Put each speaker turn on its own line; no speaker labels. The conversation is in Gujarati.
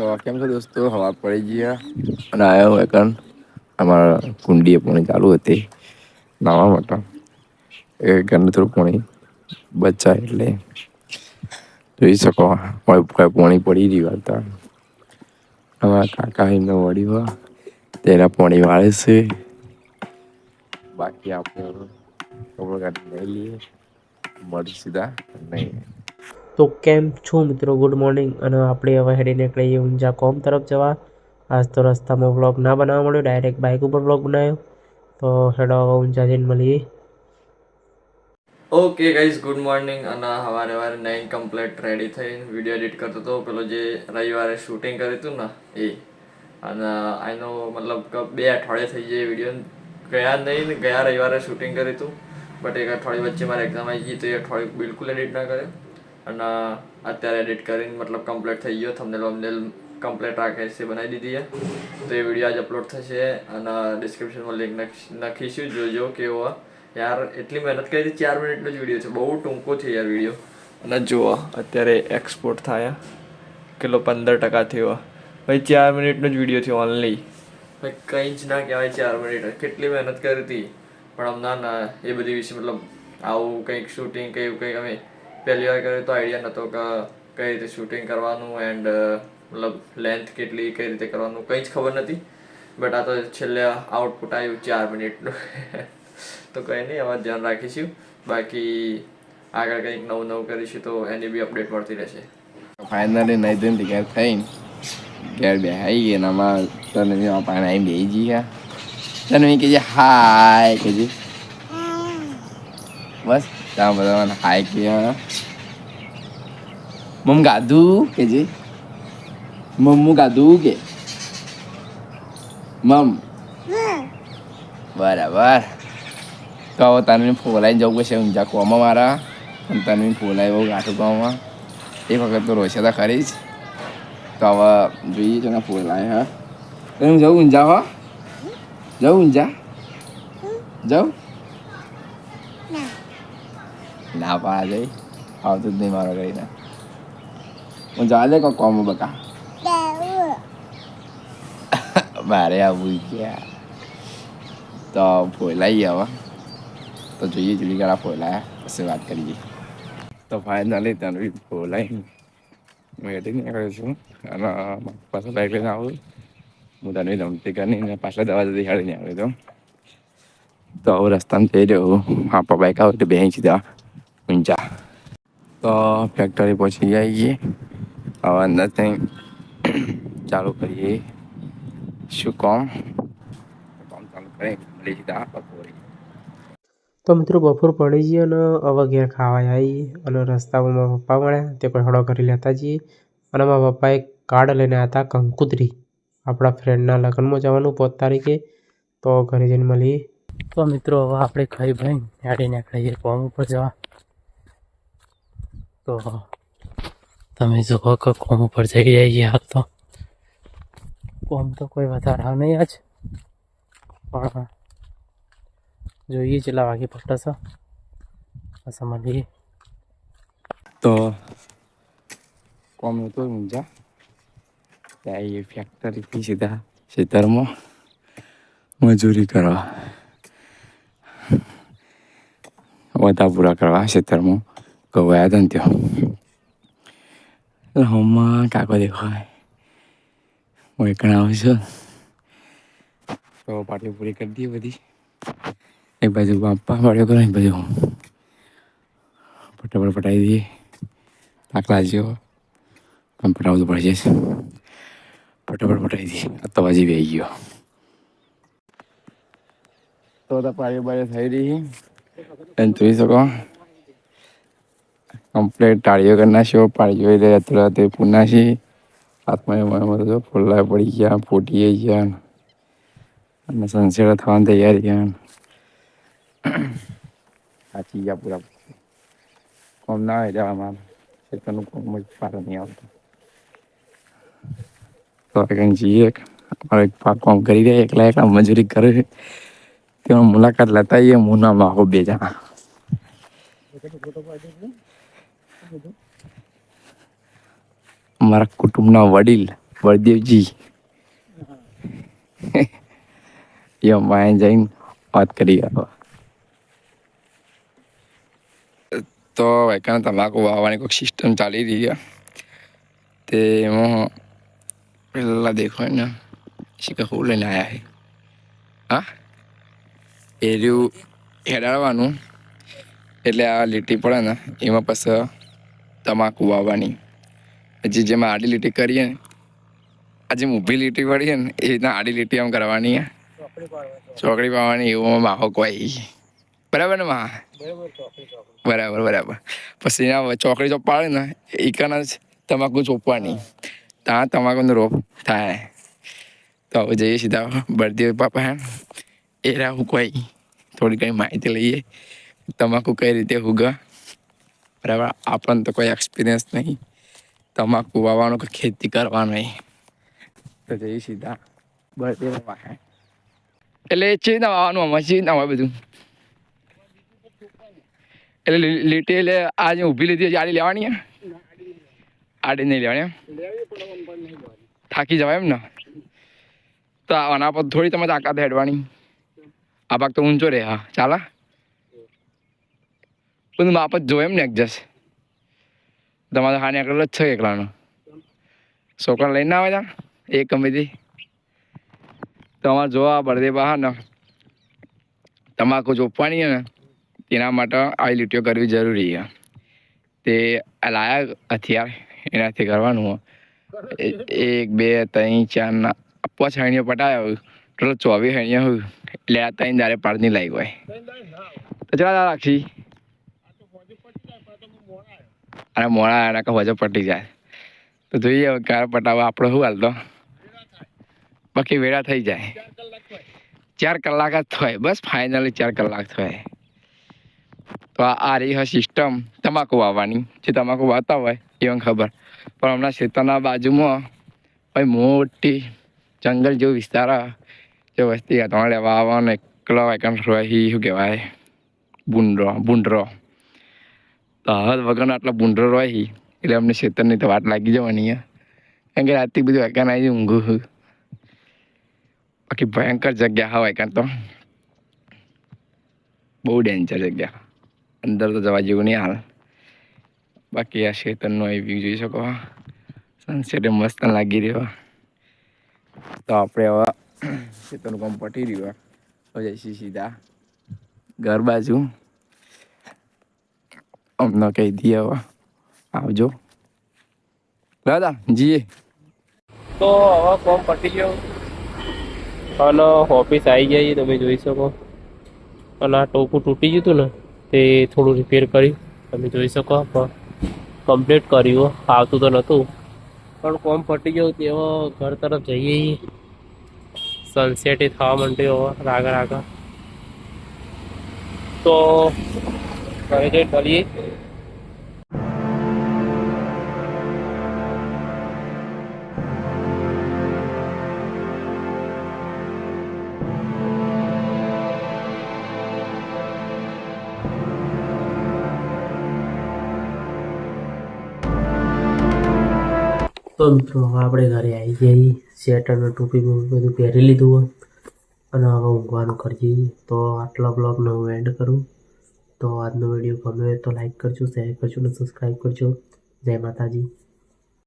તો કેમ છો દોસ્તો? હવા પડી ગયા અને આવ્યો એકન અમારા કુંડીએ પાણી ચાલુ હતી. નાવા માટે. એ ઘરને થોડું પાણી બચાય એટલે. જોઈ શકો પાણી પડી રહ્યું હતા અમારા કાકા એમને વળી તેના પાણી વાળે છે. બાકી આપણે કપડું કાઢી લઈ લઈએ. મળી સીધા નહીં.
તો કેમ છો મિત્રો? ગુડ મોર્નિંગ અને આપણે હવે હેડી નીકળીએ ઊંઝા કોમ તરફ જવા. આજ તો રસ્તામાં વ્લોગ ના બનાવવા મળ્યો ડાયરેક્ટ બાઇક ઉપર વ્લોગ બનાવ્યો. તો હેડો હવે ઊંઝા જઈને મળીએ.
ઓકે ગાઈઝ ગુડ મોર્નિંગ અને સવારે સવારે નાઇન કમ્પ્લેટ રેડી થઈને વીડિયો એડિટ કરતો હતો પેલો જે રવિવારે શૂટિંગ કર્યું હતું ને, એ. અને આનો મતલબ બે અઠવાડિયા થઈ જાય વીડિયો ગયા નહીં ને, ગયા રવિવારે શૂટિંગ કર્યું હતું. બટ એક અઠવાડિયે વચ્ચે મારે એક્ઝામ આવી ગઈ, તો એ અઠવાડિયું બિલકુલ એડિટ ના કર્યો. અને અત્યારે એડિટ કરીને મતલબ કમ્પ્લીટ થઈ ગયો. થંબનેલ વમનેલ કમ્પ્લીટ રાખે છે, બનાવી દીધી છે. તો એ વીડિયો આજે અપલોડ થશે અને ડિસ્ક્રિપ્શનમાં લિંક નાખીશું. જોજો કેવો યાર, એટલી મહેનત કરી હતી, ચાર મિનિટનો જ વીડિયો છે. બહુ ટૂંકો છે યાર વીડિયો અને જુઓ, અત્યારે એક્સપોર્ટ થયા. કેટલો પંદર ટકા થયો. ભાઈ, ચાર મિનિટનો જ વીડિયો થયો ઓનલી ભાઈ, કંઈ જ ના કહેવાય, ચાર મિનિટ કેટલી મહેનત કરી હતી. પણ હમણાં ના એ બધી વિશે મતલબ આવું કંઈક શૂટિંગ કે એવું કંઈક અમે પહેલી વાર કર્યું તો આઈડિયા નહોતો કે કઈ રીતે શૂટિંગ કરવાનું એન્ડ મતલબ લેન્થ કેટલી, કઈ રીતે કરવાનું કંઈ જ ખબર નથી. બટ આ તો છેલ્લે આઉટપુટ આવ્યું ચાર મિનિટનું. તો કંઈ નહીં, હવે ધ્યાન રાખીશું. બાકી આગળ કંઈક નવું નવું કરીશું તો એની બી અપડેટ મળતી રહેશે.
ફાઇનલી નહીં ધોઈને ઘેર થઈને ઘેર બેહાઈ ગયા ને આમાં તને પાણી આવીને બેસી ગયા તને કહેજે હાય કહેજે બસ ત્યાં બધા મને હાય કે મમ ગાધું કહેજે મમ્મું ગાધું કે? મમ. બરાબર. તો હવે તને ફોલાઈને જવું પડશે ઊંઝા કોમાં મારા. અને તને ફોલાય બહુ ગાંઠું કોમાં એક વખત તો રોશે તો ખરી જ. તો હવે જોઈએ છે ને ફોલાય હા. તમે જવું ઊંઝા હો? જવું ઊંઝા? જાઉં ના પાડા જઈ. આવતું જ નહીં મારો કરીને હું જવા દે કોઈ કોમ બકા. મારે આવું ગયા તો ફોલાઈ હવે. તો જોઈએ જલ્દી ગાળા ફોલાયા પછી વાત કરીએ. તો ફાઇનલી ફોલાઈ કહેતી એડી નીકળ્યો છું. અને પાછો બાઇક લઈને આવું. હું તને રમતી કરીને પાછળ દવા જતી હાડીને આવ્યો તો તો રસ્તામાં જઈ રહ્યો આપણા બાઇક આવે તો બેસી સીધા ઊંચા. તો ફેક્ટરી પહોંચી જઈએ હવે અંદરથી ચાલુ કરીએ. શું કામ? કામ ચાલુ કરી મળી જતા બપોરે
તો મિત્રો બપોર પડી જઈએ અને હવે ઘેર ખાવા આવી અને રસ્તામાં મારા પપ્પા મળ્યા. તે કોઈ હળો કરી લેતા જઈએ. અને મારા પપ્પાએ કાર્ડ લઈને આવ્યા હતા કંકુતરી. આપણા ફ્રેન્ડના લગ્નમાં જવાનું પોત તારીખે. તો ઘરે જઈને મળીએ. તો મિત્રો હવે આપણે ખાઈ ભાઈ ગાડી ખાઈએ. કોમ ઉપર જવા. તો તમે જુઓ કે કોમ ઉપર જઈ જઈએ હાલ તો. કોમ તો કોઈ વધારે નહીં આજ. પણ જોઈએ કેટલા વાગે પટશે પછી મળીએ
તો કોમ હતો ઊંઝા ત્યાં એ ફેક્ટરીથી સીધા ખેતરમાં મજૂરી કરવા. વધા પૂરા કરવા ખેતરમાં. ગવાયા હતા ત્યાં હમણાં કાકો દેખાય હું એકણ આવું છું તો પાર્ટી પૂરી કરી દઈએ બધી એક બાજુ બાપા પાડીઓ કરો એક બાજુ હું ફટાફટ પટાવી દઈએ દાખલા જેવો પણ પટાવવું તો પડશે. ફટાફટ પટાવી દઈએ તો હજી ગયો તો પાડીઓ બાડીઓ થઈ રહી તમે જોઈ શકો કમ્પ્લેટ ટાળીઓ કરી નાખ્યો પાડીઓ એટલે અત્યારે તે પૂનાશી હાથમાં એમાં તો ફૂલા પડી ગયા ફૂટી ગયા. અને સંસેડા થવાની તૈયારી ગયા સાચી ગયા પૂરા. કોમ ના હોય જવામાં ખેતરનું કોમ જ પાર નહીં આવતું. તો કંઈ જઈએ. અમારે પાક કોમ કરી રહ્યા, એકલા એકલા મજૂરી કરે છે. તેમાં મુલાકાત લેતા આવીએ, મુનામાં નામ આખો બે જણા. અમારા કુટુંબના વડીલ બળદેવજી એ અમારે જઈને વાત કરી તો વેકાને તમાકુ વાવવાની કોઈક સિસ્ટમ ચાલી રહી છે. તે એમાં પહેલાં દેખો ને શીખર હું લઈને આવ્યા છે હા? એર્યું હેડાડવાનું એટલે આ લીટી પડે ને, એમાં પછી તમાકુ વાવવાની. પછી જેમાં આડી લીટી કરીએ ને આ જેમ ઊભી લીટી પડીએ ને એ રીતના આડી લીટી આમ કરવાની. ચોકડી પાવાની એવું માહોક હોય બરાબર ને મા? બરાબર બરાબર પછી એના ચોકડી ચોપ પાડે ને એકાના જ તમાકુ ચોપવાની. ત્યાં તમાકુનો રોપ થાય. તો હવે જઈએ સીધા બળદેવ પાપા હે એ રાહુ કોઈ. થોડી કંઈ માહિતી લઈએ તમાકુ કઈ રીતે ઉગા. બરાબર? આપણને તો કોઈ એક્સપિરિયન્સ નહીં. તમાકુ વાવવાનો કે ખેતી કરવાનો. તો જઈએ સીધા એટલે ચી વાવવાનું આમાં ચી ના હોય બધું. એટલે લીટી એટલે આજે ઊભી લીધી આડી લેવાની આડી નહીં લેવાની? થાકી જવાય એમ ને? તો આના પર થોડી તમે તાકાત હેડવાની. આ ભાગ તો ઊંચો રહે હા. ચાલા બધું માપ જ જોવે એમ ને એડજસ્ટ તમારે હાને એકલો જ છે એકલાનો. છોકરા લઈને આવે ત્યાં એક કમીથી તમારે જોવા બળદે બહાર ને તમાકુ ચોપવાની ને, તેના માટે આવી લીટીઓ કરવી જરૂરી છે. તે લાયક લાયા હથિયાર એનાથી કરવાનું. એક, બે, ત્રણ, ચાર, ના, પાંચ હણીઓ પટાયો ટોટલ ચોવીસ હણીઓ એટલે આ ત્રણ દારે પાડની લાગી હોય. તો ચાલ રાખી. અને મોડા એના કે વજન પટી જાય. તો જોઈએ હવે કાર પટાવવા આપણે શું હાલતો? બાકી વેળા થઈ જાય. ચાર કલાક જ થાય. બસ ફાઇનલી ચાર કલાક થાય. તો આ રહી રહી સિસ્ટમ તમાકુ વાવવાની. જે તમાકુ વાવતા હોય એવું ખબર. પણ હમણાં ખેતરના બાજુમાં ભાઈ મોટી જંગલ જેવો વિસ્તાર જે વસ્તી હતો લેવા આવવાનો એકલો એકમ રહી, શું કહેવાય? બુંડરો બુંડરો હદ વગરનો આટલા બુંડરો રહી એટલે અમને ખેતરની તો વાટ લાગી જવાની કારણ કે રાતથી બધું એકાન આવી ઊંઘું બાકી ભયંકર જગ્યા હોય કાં તો બહુ ડેન્જર જગ્યા. અંદર તો જવા જેવું નહીં હાલ. બાકી આ ખેતરનો એ વ્યૂ જોઈ શકો સનસેટ મસ્ત લાગી રહ્યો તો આપણે હવે ખેતરનું કામ પટી રહ્યું હવે જઈશું સીધા ઘર બાજુ. અમને કહી દઈએ હવે. આવજો. દાદા, જીએ.
તો હવે ફોર્મ પટી ગયો. અને ઓફિસ આવી ગઈ તમે જોઈ શકો. અને આ ટોપું તૂટી ગયું હતું ને, તે થોડું રિપેર કરી. તમે જોઈ શકો, પણ કમ્પ્લીટ કર્યું આવતું તો નહોતું. પણ કોમ પટી ગયું તેવો ઘર તરફ જઈએ સનસેટ થવા માંડ્યો રાગા રાગા. તો જઈને મળીએ તો મિત્રો, હવે આપણે ઘરે આવી જઈએ. સ્વેટર ને ટોપી બધું પહેરી લીધું અને હવે ઊંઘવાનું કરીએ. તો આટલા બ્લોગને હું એન્ડ કરું. તો આજનો વીડિયો ગમે તો લાઈક કરજો શેર કરજો અને સબસ્ક્રાઈબ કરજો. જય માતાજી.